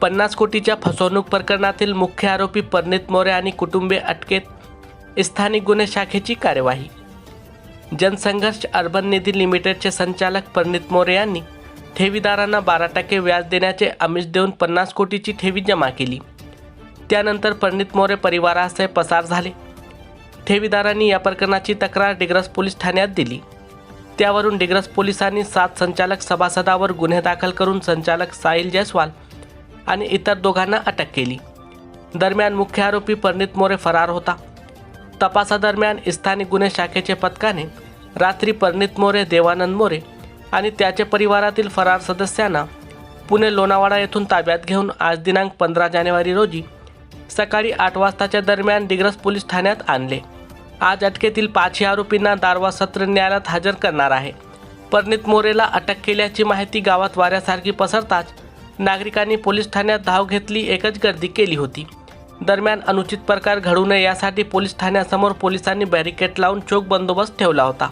पन्नास कोटीच्या फसवणूक प्रकरणातील मुख्य आरोपी परनीत मोरे आणि कुटुंबे अटकेत स्थानिक गुन्हे शाखेची कार्यवाही. जनसंघर्ष अर्बन निधी लिमिटेडचे संचालक परनीत मोरे यांनी ठेवीदारांना बारा टक्के व्याज देण्याचे आमिष देऊन पन्नास कोटीची ठेवी जमा केली. त्यानंतर परनीत मोरे परिवारासह पसार झाले. ठेवीदारांनी या प्रकरणाची तक्रार डिग्रस पोलीस ठाण्यात दिली. त्यावरून डिग्रस पोलिसांनी सात संचालक सभासदावर गुन्हे दाखल करून संचालक साहिल जयस्वाल आणि इतर दोघांना अटक केली. दरम्यान मुख्य आरोपी परनीत मोरे फरार होता. तपासादरम्यान स्थानिक गुन्हे शाखेचे पथकाने रात्री परनीत मोरे देवानंद मोरे आणि त्याच्या परिवारातील फरार सदस्यांना पुणे लोणावाडा येथून ताब्यात घेऊन आज दिनांक पंधरा जानेवारी रोजी सकाळी आठ वाजताच्या दरम्यान डिग्रस पोलीस ठाण्यात आणले. आज अटकेतील पाचही आरोपींना दारवा सत्र न्यायालयात हजर करणार आहे. परनीत मोरेला अटक केल्याची माहिती गावात वाऱ्यासारखी पसरताच नागरिकांनी पोलीस ठाण्यात धाव घेतली एकच गर्दी केली होती. दरम्यान अनुचित प्रकार घडू नये यासाठी पोलीस ठाण्यासमोर पोलिसांनी बॅरिकेड लावून चोख बंदोबस्त ठेवला होता.